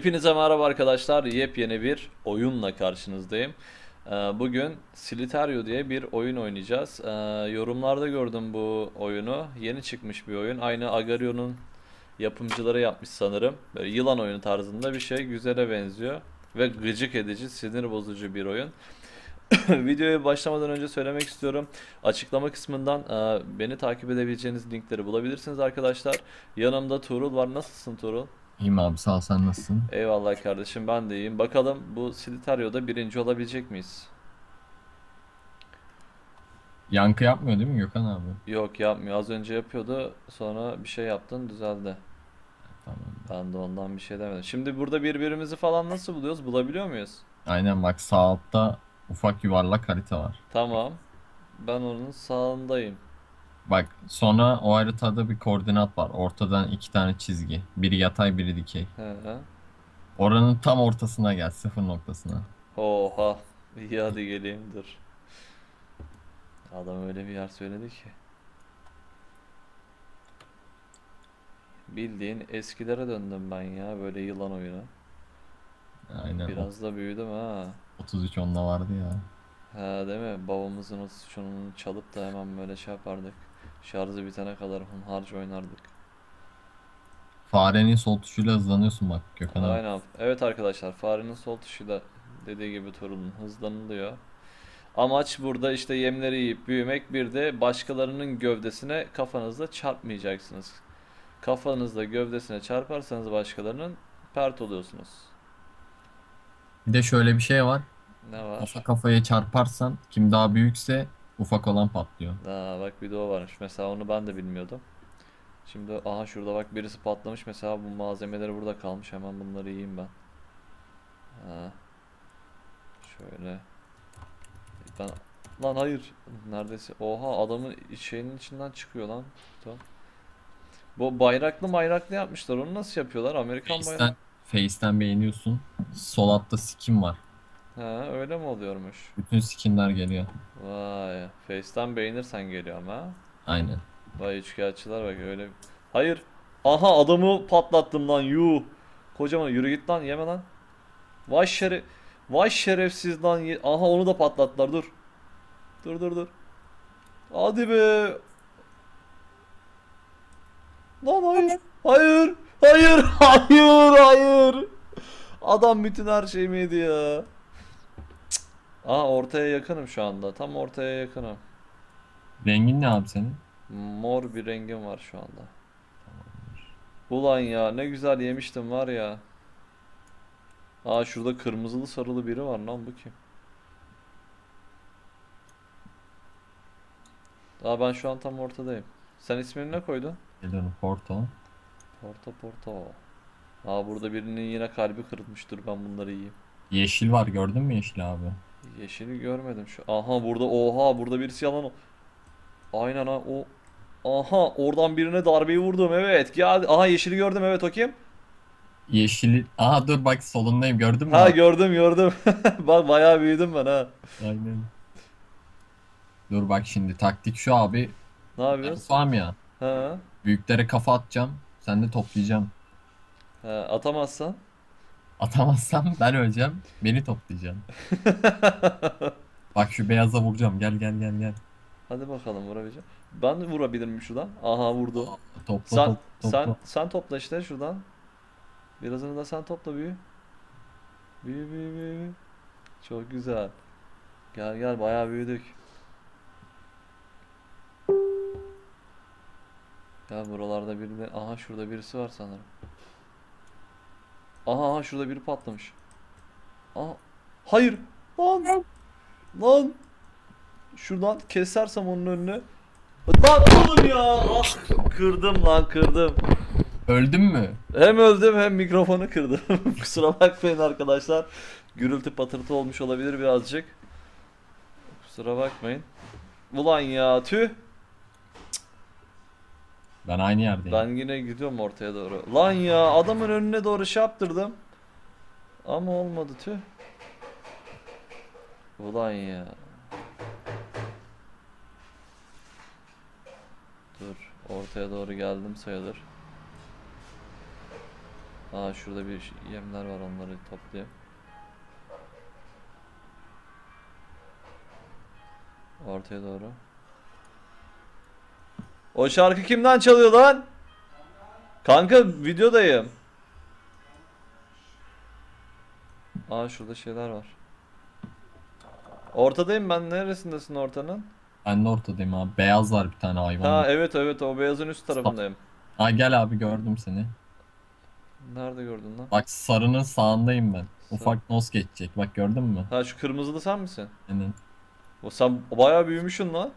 Hepinize merhaba arkadaşlar. Yepyeni bir oyunla karşınızdayım. Ee, Bugün Solitario diye bir oyun oynayacağız. Ee, Yorumlarda gördüm bu oyunu. Yeni çıkmış bir oyun. Aynı Agario'nun yapımcıları yapmış sanırım. Böyle yılan oyunu tarzında bir şey. Güzele benziyor. Ve gıcık edici, sinir bozucu bir oyun. Videoya başlamadan önce söylemek istiyorum. Açıklama kısmından e, beni takip edebileceğiniz linkleri bulabilirsiniz arkadaşlar. Yanımda Tuğrul var. Nasılsın Tuğrul? İyiyim abi sağ ol sen nasılsın? Eyvallah kardeşim ben de iyiyim. Bakalım bu Solitario'da birinci olabilecek miyiz? Yankı yapmıyor değil mi Gökhan abi? Yok yapmıyor. Az önce yapıyordu. Sonra bir şey yaptın düzeldi. Tamam. Ben de ondan bir şey demedim. Şimdi burada birbirimizi falan nasıl buluyoruz? Bulabiliyor muyuz? Aynen bak sağ altta ufak yuvarlak harita var. Tamam. Ben onun sağındayım. Bak sonra o haritada bir koordinat var. Ortadan iki tane çizgi. Biri yatay biri dikey. He. Oranın tam ortasına gel sıfır noktasına. Oha. İyi hadi geleyim dur. Adam öyle bir yer söyledi ki. Bildiğin eskilere döndüm ben ya böyle yılan oyunu. Aynen. Biraz da büyüdüm ha. 33 onda vardı ya. Ha değil mi? Babamızın o şunu çalıp da hemen böyle şey yapardık. Şarjı bitene kadar hunharca oynardık. Farenin sol tuşuyla hızlanıyorsun bak Gökhan abi. Aynen. Evet arkadaşlar farenin sol tuşuyla dediği gibi torunun hızlanılıyor. Amaç burada işte yemleri yiyip büyümek bir de başkalarının gövdesine kafanızla çarpmayacaksınız. Kafanızla gövdesine çarparsanız başkalarının pert oluyorsunuz. Bir de şöyle bir şey var. Ne var? Kafa kafaya çarparsan kim daha büyükse ufak olan patlıyor. Aa, bak bir de o varmış. Mesela onu ben de bilmiyordum. Şimdi aha şurada bak birisi patlamış. Mesela bu malzemeleri burada kalmış. Hemen bunları yiyeyim ben. Ha. Şöyle. Ben... Lan hayır. Neredeyse. Oha adamın şeyinin içinden çıkıyor lan. Tamam. Bu bayraklı bayraklı yapmışlar. Onu nasıl yapıyorlar? Amerikan bayrağı. Face'ten, beğeniyorsun. Sol altta skin var. Ha, öyle mi oluyormuş? Bütün skinler geliyor. Vay. Face'ten beğenirsen geliyor ama. Aynen. Vay üçkağıtçılar bak öyle. Hayır. Aha adamı patlattım lan yuh. Kocaman yürü git lan yeme lan. Vay şeref. Vay şerefsiz lan. ye- Aha onu da patlattılar dur. Dur dur dur. Hadi be. Lan hayır. Hayır. Hayır. Hayır. Hayır. Adam bütün her şeyimi yedi ya. Aha ortaya yakınım şu anda. Tam ortaya yakınım. Rengin ne abi senin? Mor bir rengim var şu anda. Ulan ya ne güzel yemiştim var ya. Aa şurada kırmızılı sarılı biri var lan bu kim? Aa ben şu an tam ortadayım. Sen ismini ne koydun? Geliyorum Porto. Porto Porto. Aa burada birinin yine kalbi kırılmıştır ben bunları yiyeyim. Yeşil var gördün mü yeşil abi? Yeşili görmedim şu. Aha burada oha burada birisi yalan. Aynen ha o. Aha oradan birine darbeyi vurdum evet. Geldi. Aha yeşili gördüm evet o kim? Yeşil... Aha dur bak solundayım gördün mü? Ha abi? gördüm gördüm. Bak bayağı büyüdüm ben ha. Aynen. Dur bak şimdi taktik şu abi. Ne yapıyoruz? Farm ya. Ha. Büyüklere kafa atacağım. Sen de toplayacaksın. ha atamazsan. Atamazsam ben öleceğim. Beni toplayacaksın. Bak şu beyaza vuracağım. Gel gel gel gel. Hadi bakalım vurabileceğim. Ben de vurabilir miyim şuradan? Aha vurdu. Topla Sen top, topla. sen sen topla işte şuradan. Birazını da sen topla büyü. Büyü büyü büyü. büyü. Çok güzel. Gel gel bayağı büyüdük. Gel buralarda biri aha şurada birisi var sanırım. Aha aha şurada biri patlamış. Aha hayır lan lan şuradan kesersem onun önüne Lan oğlum ya ah, kırdım lan kırdım. Öldün mü? Hem öldüm hem mikrofonu kırdım. Kusura bakmayın arkadaşlar. Gürültü patırtı olmuş olabilir birazcık. Kusura bakmayın. Ulan ya tüh. Ben aynı yerdeyim. Ben yine gidiyorum ortaya doğru. Lan ya adamın önüne doğru şey yaptırdım. Ama olmadı tüh. Ulan ya. Dur ortaya doğru geldim sayılır. Aa şurada bir yemler var onları toplayayım. Ortaya doğru. O şarkı kimden çalıyor lan? Kanka videodayım. Aa şurada şeyler var. Ortadayım ben. Neresindesin ortanın? Ben de ortadayım abi. Beyaz var bir tane hayvan. Ha evet evet o beyazın üst tarafındayım. Ha gel abi gördüm seni. Nerede gördün lan? Bak sarının sağındayım ben. Sağ. Ufak nos geçecek. Bak gördün mü? Ha şu kırmızılı sen misin? Aynen. O sen bayağı büyümüşsün lan.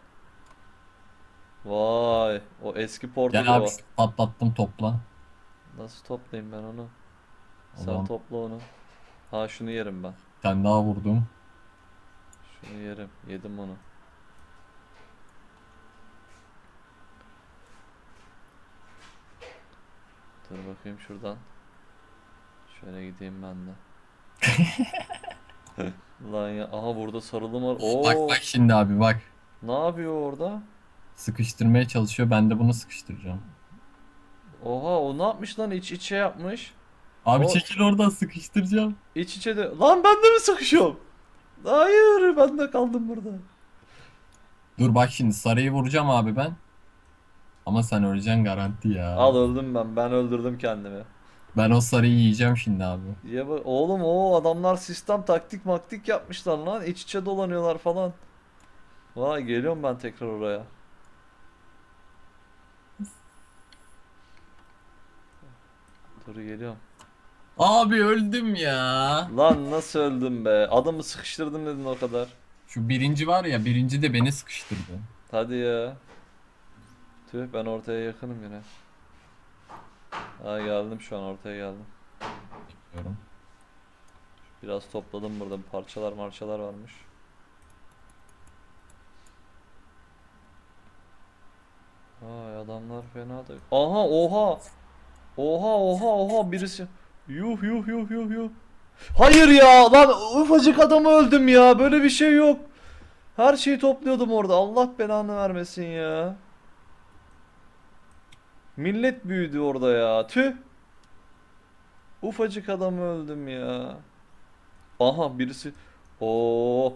Vay, o eski portakal Gel abi şu patlattım topla. Nasıl toplayayım ben onu? Sen zaman topla onu. Ha şunu yerim ben. bir tane daha vurdum. Şunu yerim. Yedim onu. Dur bakayım şuradan. Şöyle gideyim ben de. Lan ya aha burada sarılım var. Bak Oo, bak şimdi abi bak. ne yapıyor orada? Sıkıştırmaya çalışıyor. Ben de bunu sıkıştıracağım. Oha o ne yapmış lan iç içe yapmış. Abi O- çekil oradan sıkıştıracağım. İç içe de. Lan ben de mi sıkışıyorum? Hayır ben de kaldım burada. Dur bak şimdi sarıyı vuracağım abi ben. Ama sen öleceksin garanti ya. Al öldüm ben. Ben öldürdüm kendimi. Ben o sarıyı yiyeceğim şimdi abi. Ya bak oğlum o adamlar sistem taktik maktik yapmışlar lan. İç içe dolanıyorlar falan. Vay geliyorum ben tekrar oraya. Dur geliyorum. Abi öldüm ya. Lan nasıl öldüm be? Adamı sıkıştırdım dedin o kadar. Şu birinci var ya birinci de beni sıkıştırdı. Hadi ya. Tüh ben ortaya yakınım yine. Ha geldim şu an ortaya geldim. Diyorum. Biraz topladım burada parçalar marçalar varmış. Vay adamlar fena da. Aha oha. Oha oha oha birisi. Yuh yuh yuh yuh yuh. Hayır ya lan ufacık adamı öldüm ya böyle bir şey yok. Her şeyi topluyordum orada Allah belanı vermesin ya. Millet büyüdü orada ya tüh. Ufacık adamı öldüm ya. Aha birisi. Oo.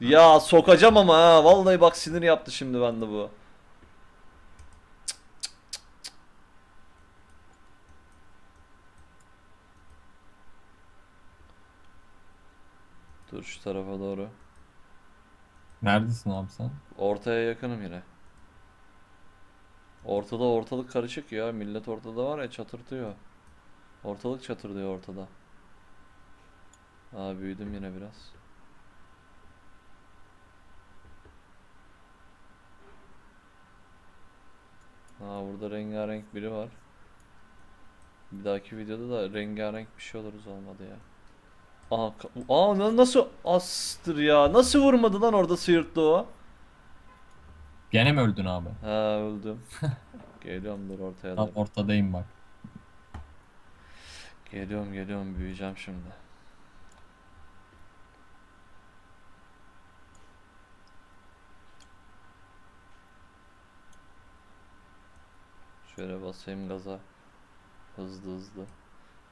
Ya sokacağım ama ha. Vallahi bak sinir yaptı şimdi bende bu. Dur şu tarafa doğru. Neredesin abi sen? Ortaya yakınım yine. Ortada ortalık karışık ya. Millet ortada var ya çatırtıyor. Ortalık çatırdıyor ortada. Aa büyüdüm yine biraz. Aa burada rengarenk biri var. Bir dahaki videoda da rengarenk bir şey oluruz olmadı ya. Aa na- nasıl astır ya? Nasıl vurmadı lan orada sıyırttı o? Gene mi öldün abi? Ha öldüm. Geliyorum dur ortaya Tam ortadayım bak. Geliyorum geliyorum büyüyeceğim şimdi. Şöyle basayım gaza. Hızlı hızlı.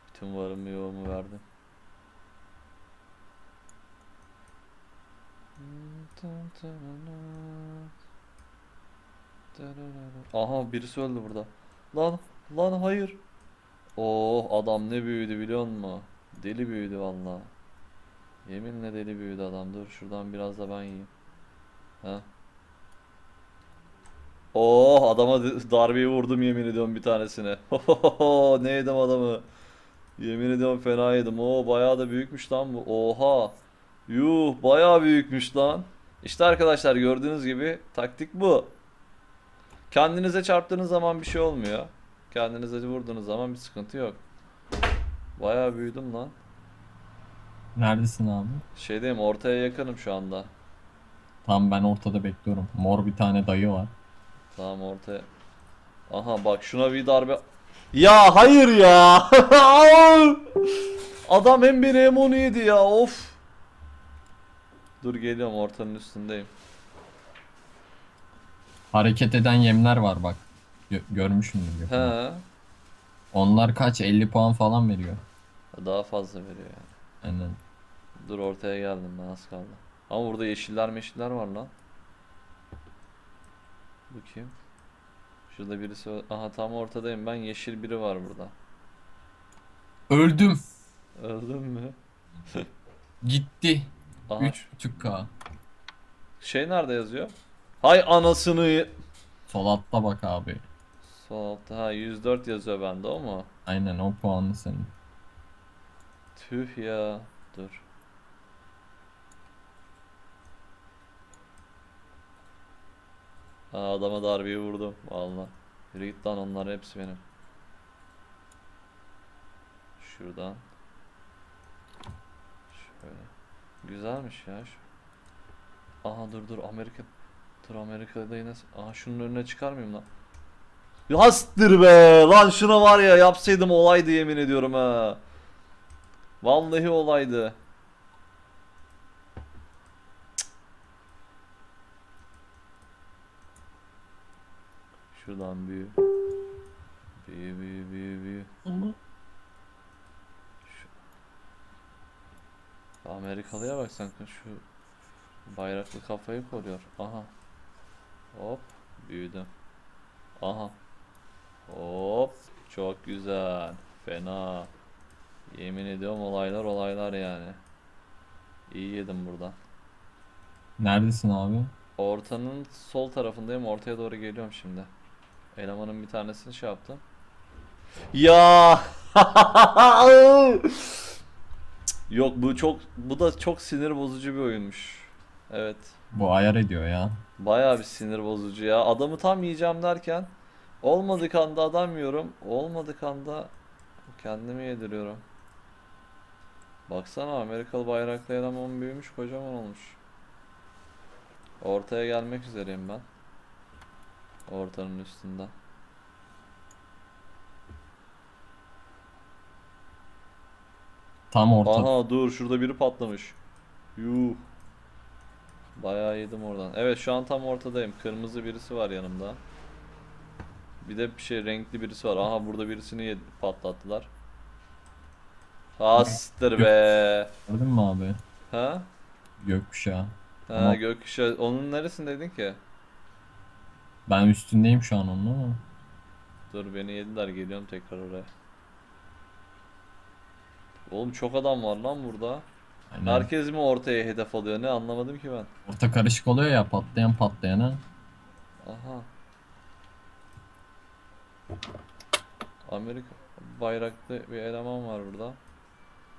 Bütün varımı yoğumu verdim. Aha birisi öldü burada. Lan lan hayır. Oh adam ne büyüdü biliyor musun? Deli büyüdü valla. Yeminle deli büyüdü adam. Dur şuradan biraz da ben yiyeyim. Ha. Oh adama darbeyi vurdum yemin ediyorum bir tanesine. ne yedim adamı. Yemin ediyorum fena yedim. Oo bayağı da büyükmüş lan bu. Oha. Yuh bayağı büyükmüş lan. İşte arkadaşlar gördüğünüz gibi taktik bu. Kendinize çarptığınız zaman bir şey olmuyor. Kendinize vurduğunuz zaman bir sıkıntı yok. Bayağı büyüdüm lan. Neredesin abi? Şeydeyim ortaya yakınım şu anda. Tam ben ortada bekliyorum. Mor bir tane dayı var. Tamam ortaya. Aha bak şuna bir darbe. Ya hayır ya. Adam hem beni hem onu yedi ya of. Dur geliyorum ortanın üstündeyim. Hareket eden yemler var bak. Gö- görmüşsündür. He. Onlar kaç? 50 puan falan veriyor. Daha fazla veriyor yani. Aynen. Dur ortaya geldim ben az kaldı. Ama burada yeşiller meşiller var lan. Bakayım. Şurada birisi. Aha tam ortadayım ben. Yeşil biri var burada. Öldüm. Öldün mü? Gitti. Aha 3.5k. şey nerede yazıyor? Hay anasını. Sol altta bak abi. Sol altta ha 104 yazıyor bende o mu? Aynen o puanı senin. Tüh ya. Dur. Aa, adama darbeyi vurdum valla. Yürü git lan onlar hepsi benim. Şuradan. Şöyle. Güzelmiş ya şu. Aha dur dur Amerika. Dur Amerika'da yine. Aha şunun önüne çıkar mıyım lan? Yastır be! Lan şuna var ya yapsaydım olaydı yemin ediyorum ha. Vallahi olaydı. Şuradan büyü. Büyü büyü büyü büyü. Şu... Amerikalıya bak sen şu bayraklı kafayı koruyor. Aha. Hop büyüdüm. Aha. Hop çok güzel. Fena. Yemin ediyorum olaylar olaylar yani. İyi yedim buradan. Neredesin abi? Ortanın sol tarafındayım. Ortaya doğru geliyorum şimdi. Elemanın bir tanesini şey yaptım. Ya! Yok bu çok bu da çok sinir bozucu bir oyunmuş. Evet. Bu ayar ediyor ya. Bayağı bir sinir bozucu ya. Adamı tam yiyeceğim derken olmadık anda adam yiyorum. Olmadık anda kendimi yediriyorum. Baksana Amerikalı bayraklı eleman büyümüş kocaman olmuş. Ortaya gelmek üzereyim ben. Ortanın üstünde. Tam orta. Aha dur şurada biri patlamış. Yuh. Bayağı yedim oradan. Evet şu an tam ortadayım. Kırmızı birisi var yanımda. Bir de bir şey renkli birisi var. Aha burada birisini yedi, patlattılar. Hastır be. Gördün mü abi? Ha? Gökkuşağı. Ha Ama- gökkuşağı. Onun neresindeydin ki? Ben üstündeyim şu an onun ama. Dur beni yediler geliyorum tekrar oraya. Oğlum çok adam var lan burada. Aynen. Herkes mi ortaya hedef alıyor ne anlamadım ki ben. Orta karışık oluyor ya patlayan patlayana. Aha. Amerika bayraklı bir eleman var burada.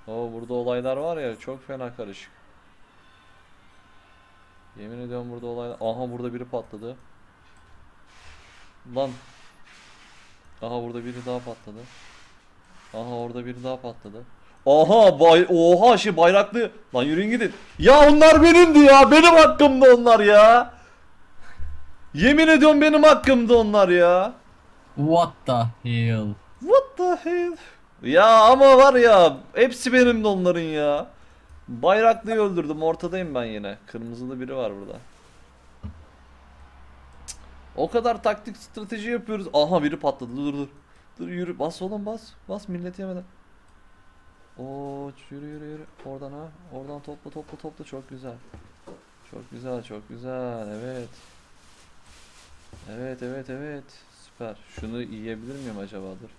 Oo burada olaylar var ya çok fena karışık. Yemin ediyorum burada olaylar. Aha burada biri patladı. Lan. Aha burada biri daha patladı. Aha orada biri daha patladı. Aha bay oha şey bayraklı. Lan yürüyün gidin. Ya onlar benimdi ya. Benim hakkımda onlar ya. Yemin ediyorum benim hakkımda onlar ya. What the hell? What the hell? Ya ama var ya hepsi benim de onların ya. Bayraklıyı öldürdüm ortadayım ben yine. Kırmızılı biri var burada. O kadar taktik strateji yapıyoruz. Aha biri patladı dur dur. Dur yürü bas oğlum bas. Bas millet yemeden. Oo yürü yürü yürü. Oradan ha. Oradan topla topla topla çok güzel. Çok güzel çok güzel evet. Evet evet evet. Süper. Şunu yiyebilir miyim acaba dur.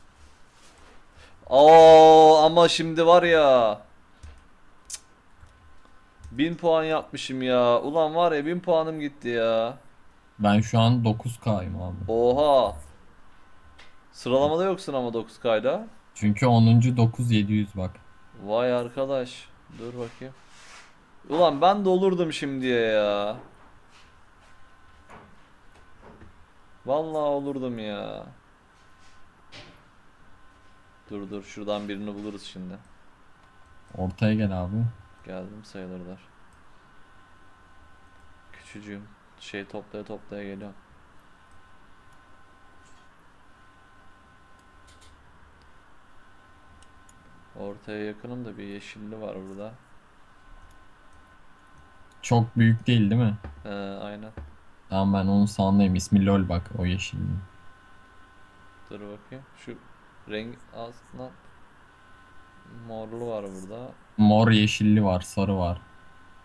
Oo ama şimdi var ya. Cık. 1000 puan yapmışım ya. Ulan var ya 1000 puanım gitti ya. Ben şu an 9K'yım abi. Oha. Sıralamada yoksun ama 9K'yla. Çünkü 10. 9700 bak. Vay arkadaş. Dur bakayım. Ulan ben de olurdum şimdiye ya. Vallahi olurdum ya. Dur dur şuradan birini buluruz şimdi. Ortaya gel abi. Geldim sayılırlar. Küçücüğüm. Şey toplaya toplaya geliyorum. Ortaya yakınım da bir yeşilli var burada. Çok büyük değil değil mi? Ee, aynen. Tamam ben onun sağındayım. İsmi LOL bak o yeşilin. Dur bakayım. Şu Renk aslında morlu var burada. Mor yeşilli var, sarı var.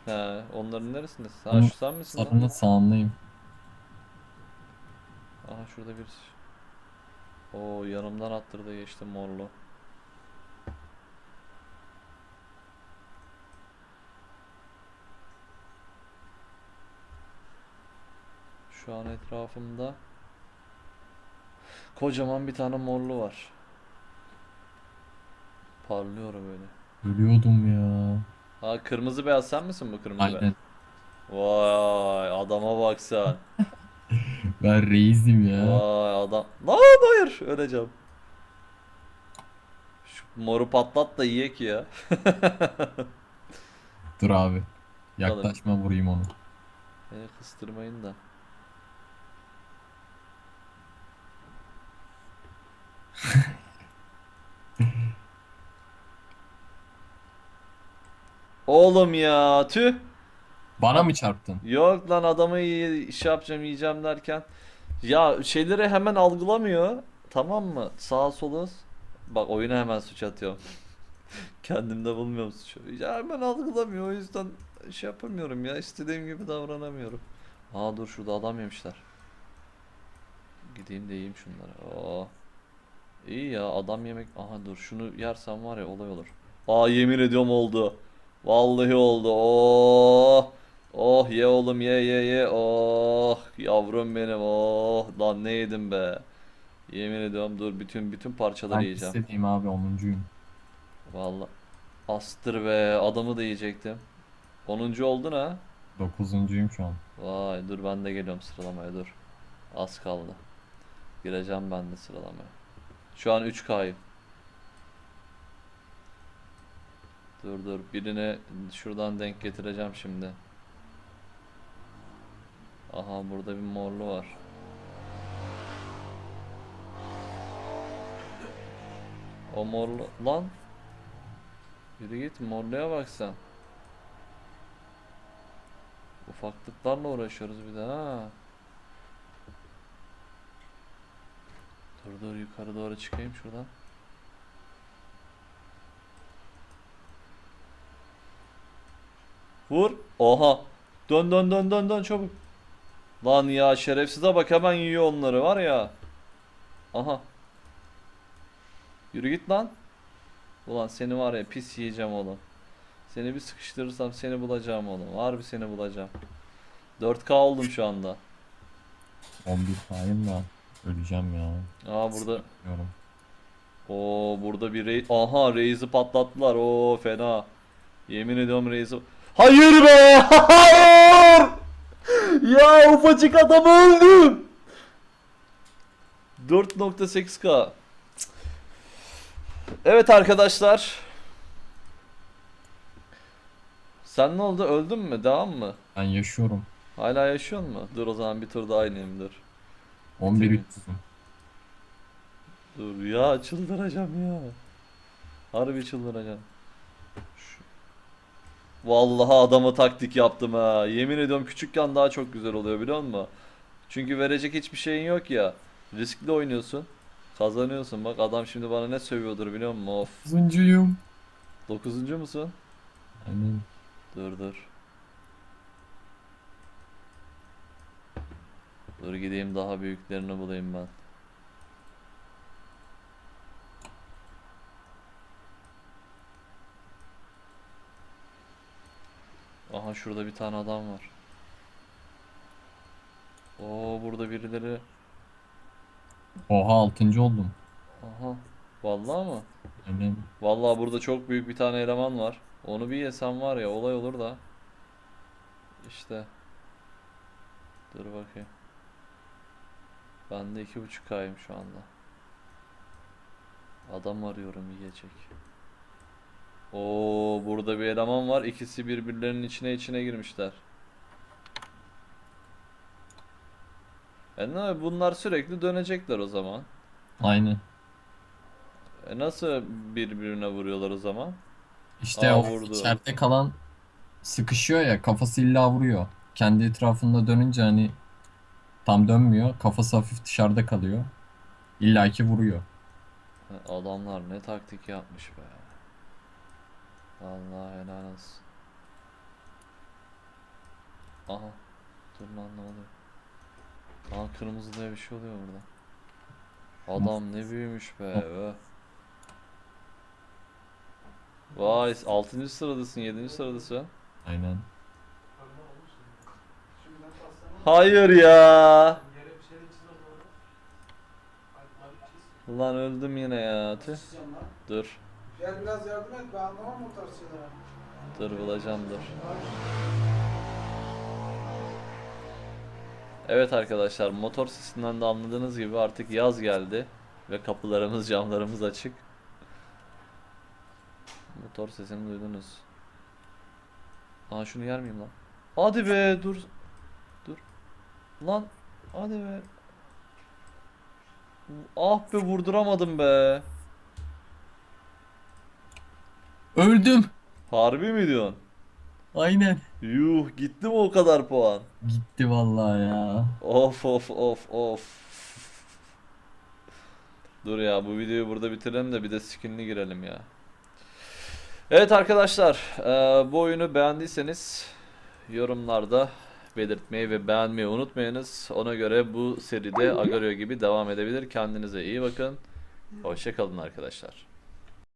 He, onların neresinde? Bunun şu sen misin lan? Sarının sağındayım. Aha şurada bir Oo yanımdan attırdı geçti morlu. Şu an etrafımda kocaman bir tane morlu var. Parlıyor böyle. Ölüyordum ya. Ha kırmızı beyaz sen misin bu kırmızı beyaz? Aynen. Vay adama bak sen. Ben reisim ya. Vay adam. Lan hayır öleceğim. Şu moru patlat da yiyek ya. Dur abi. Yaklaşma vurayım onu. Beni kıstırmayın da. Oğlum ya tüh. Bana mı çarptın? Yok lan adamı iyi iş yapacağım yiyeceğim derken. Ya şeyleri hemen algılamıyor. Tamam mı? Sağa sola. Bak oyuna hemen suç atıyorum. Kendimde bulmuyorum suçu. Ya hemen algılamıyor o yüzden şey yapamıyorum ya. istediğim gibi davranamıyorum. Aa dur şurada adam yemişler. Gideyim de yiyeyim şunları. Oo. İyi ya adam yemek. Aha dur şunu yersem var ya olay olur. Aa yemin ediyorum oldu. Vallahi oldu. Oh. Oh ye oğlum ye ye ye. Oh yavrum benim. Oh lan ne yedim be. Yemin ediyorum dur bütün bütün parçaları Ben yiyeceğim. istediğim abi 10'uncuyum. Vallahi. Astır be adamı da yiyecektim. 10. oldun ha. 9'uncuyum şu an. Vay dur ben de geliyorum sıralamaya dur. Az kaldı. Gireceğim ben de sıralamaya. Şu an 3K'yım. Dur dur birini şuradan denk getireceğim şimdi. Aha burada bir morlu var. O morlu lan. Yürü git morluya bak sen. Ufaklıklarla uğraşıyoruz bir de ha. Dur dur yukarı doğru çıkayım şuradan. Vur. Oha. Dön dön dön dön dön çabuk. Lan ya şerefsize bak hemen yiyor onları var ya. Aha. Yürü git lan. Ulan seni var ya pis yiyeceğim oğlum. Seni bir sıkıştırırsam seni bulacağım oğlum. Harbi seni bulacağım. 4K oldum şu anda. 11 kayım da öleceğim ya. Aa burada. Bilmiyorum. Oo burada bir rey... Aha Reis'i patlattılar. Oo fena. Yemin ediyorum Reis'i... Hayır be! Hayır! Ya ufacık adam öldüm. 4.8K. Evet arkadaşlar. Sen ne oldu? Öldün mü? Devam mı? Ben yaşıyorum. Hala yaşıyor mu? Dur o zaman bir tur daha oynayayım dur. 11 Bitireyim. 300'üm. Dur ya çıldıracağım ya. Harbi çıldıracağım. Şu- Vallahi adama taktik yaptım ha. Yemin ediyorum küçükken daha çok güzel oluyor biliyor musun? Çünkü verecek hiçbir şeyin yok ya. Riskli oynuyorsun. Kazanıyorsun. Bak adam şimdi bana ne sövüyordur biliyor musun? Of. 9'uncuyum. Dokuzuncu musun? Aynen. Dur dur. Dur gideyim daha büyüklerini bulayım ben. Aha şurada bir tane adam var. Oo burada birileri. Oha 6. oldum. Aha. Vallahi mı? Aynen. Vallahi burada çok büyük bir tane eleman var. Onu bir yesem var ya olay olur da. İşte. Dur bakayım. Ben de iki buçuk kayım şu anda. Adam arıyorum yiyecek. Oo burada bir eleman var. İkisi birbirlerinin içine içine girmişler. E ne bunlar sürekli dönecekler o zaman. Aynen. E nasıl birbirine vuruyorlar o zaman? İşte Aa, o vurdu. içeride kalan sıkışıyor ya kafası illa vuruyor. Kendi etrafında dönünce hani tam dönmüyor. Kafası hafif dışarıda kalıyor. İlla ki vuruyor. Adamlar ne taktik yapmış be. Vallahi helal olsun. Aha. Dur lan ne oluyor? Aa kırmızı diye bir şey oluyor burada. Adam ne büyümüş be. öh. Vay 6. sıradasın 7. sıradasın. Aynen. Hayır ya. Ulan öldüm yine ya. Tüh. Dur. Gel biraz yardım et ben anlamam o tarz şeyleri. Dur bulacağım dur. Evet arkadaşlar motor sesinden de anladığınız gibi artık yaz geldi ve kapılarımız camlarımız açık. Motor sesini duydunuz. Aa şunu yer miyim lan? Hadi be. Dur. Lan hadi be. Ah be vurduramadım be. Öldüm. Harbi mi diyorsun? Aynen. Yuh gitti mi o kadar puan? Gitti vallahi ya. Of of of of. Dur ya bu videoyu burada bitirelim de bir de skinli girelim ya. Evet arkadaşlar bu oyunu beğendiyseniz yorumlarda belirtmeyi ve beğenmeyi unutmayınız. Ona göre bu seride Agario gibi devam edebilir. Kendinize iyi bakın. Hoşçakalın arkadaşlar.